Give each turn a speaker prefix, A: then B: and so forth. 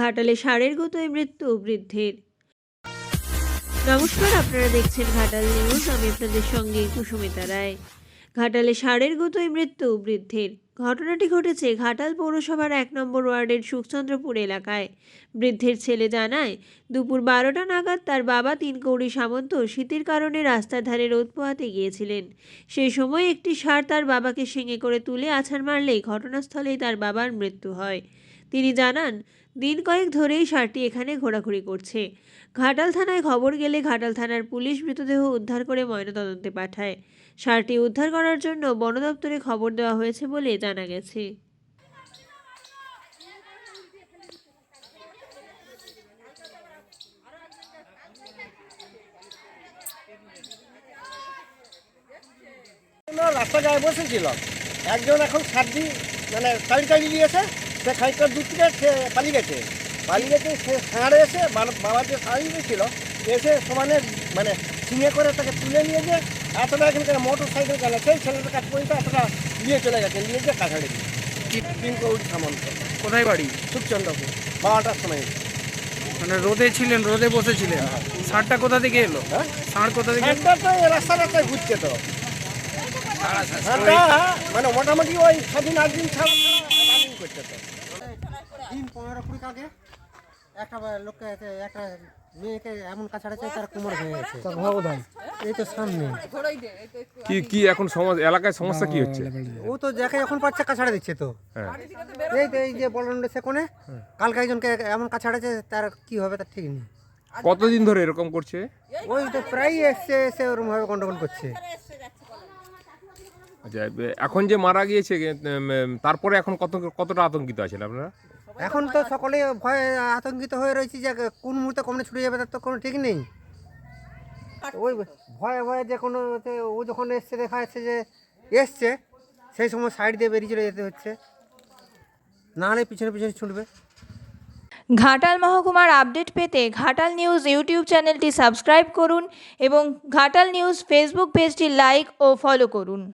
A: ঘাটালে ষাঁড়ের গুঁতোয় মৃত্যু বৃদ্ধের। নমস্কার, আপনারা দেখছেন ঘাটাল নিউজ। আমি আপনাদের সঙ্গে কুসুমিতা রায়। ঘাটালে ষাঁড়ের গুঁতোয় মৃত্যু বৃদ্ধের। ঘটনাটি ঘটেছে ঘাটাল পৌরসভার এক নম্বর ওয়ার্ডের সুখচন্দ্রপুর এলাকায়। বৃদ্ধের ছেলে জানায়, দুপুর বারোটা নাগাদ তার বাবা তিন কৌড়ি সামন্ত শীতের কারণে রাস্তার ধারে রোদ পোহাতে গিয়েছিলেন। সেই সময় একটি ষাঁড় তার বাবাকে শিঙে করে তুলে আছাড় মারলেই ঘটনাস্থলেই তার বাবার মৃত্যু হয়। তিনি জানান, দিন কয়েক ধরেই ষাঁড়টি এখানে ঘোরাঘুরি করছে। ঘাটাল থানায় খবর গেলে ঘাটাল থানার পুলিশ মৃতদেহ উদ্ধার করে ময়নাতদন্তে পাঠায়। ষাঁড়টি উদ্ধার করার জন্য বন দপ্তরে খবর দেওয়া হয়েছে বলে জানা গেছে।
B: রাস্তা গায়ে বসেছিল একজন এখন সার্দি মানে টাইম টাইম দিয়েছে সে খানিকটা দূর থেকে সে পালিয়ে গেছে। পালিয়ে গেছে সে সাঁড়ে এসে বাবা- বাবার যে সাঁড়ি ছিল এসে সমানে মানে ছিঁড়ে করে তাকে তুলে নিয়ে যে এতটা এখানকার মোটর সাইকেল গেল সেই ছেলেটার কাছে পর্যন্ত এতটা নিয়ে চলে গেছে নিয়ে গিয়ে কাছাড়ে দিয়ে। তিন সামন্ত।
C: কোথায় বাড়ি?
B: সুখচন্দ্রপুর বারোটার সময়।
C: মানে রোদে ছিলেন রোদে বসেছিলেন। ষাঁড়টা কোথা থেকে এলো?
B: হ্যাঁ?
C: ষাঁড় কোথা থেকে?
B: রাস্তা রাস্তায় ঘুরছে তো। মানে মোটামুটি ওই ছদিন আট দিন ছাড়া করছে তো।
D: দিন পনেরো কুড়ি আগে একটা লোককে একটা মেয়েকে এমন কাছাড়েছে তার কোমর ভেঙে গেছে। ভগবান এই তো সামনে।
E: কি কি এখন সমাজ এলাকায় সমস্যা কি হচ্ছে?
D: ও তো যাকে এখন পাচ্ছে কাছাড়ে দিচ্ছে তো।
E: হ্যাঁ।
D: এই তো এই যে বলন্ড সে কোণে কালকে একজনকে এমন কাছাড়েছে তার কি হবে তার ঠিক নেই।
E: কতদিন ধরে এরকম করছে?
D: ওই তো প্রায়ই এসছে এসে ওরকম ভাবে গন্ডগোল করছে।
E: আচ্ছা এখন যে মারা গিয়েছে তারপরে এখন কত কতটা আতঙ্কিত আছেন আপনারা?
D: এখন তো সকলে ভয়ে আতঙ্কিত হয়ে রয়েছে যে কোন মুহূর্তে কমনে ছুটে যাবে তার তো কোনো ঠিক নেই। ওই ভয়ে ভয়ে যে কোনো ও যখন এসছে দেখা যাচ্ছে যে এসছে সেই সময় সাইড দিয়ে বেরিয়ে চলে যেতে হচ্ছে। না হলে পিছনে পিছনে ছুটবে।
F: ঘাটাল মহকুমার আপডেট পেতে ঘাটাল নিউজ ইউটিউব চ্যানেলটি সাবস্ক্রাইব করুন এবং ঘাটাল নিউজ ফেসবুক পেজটি লাইক ও ফলো করুন।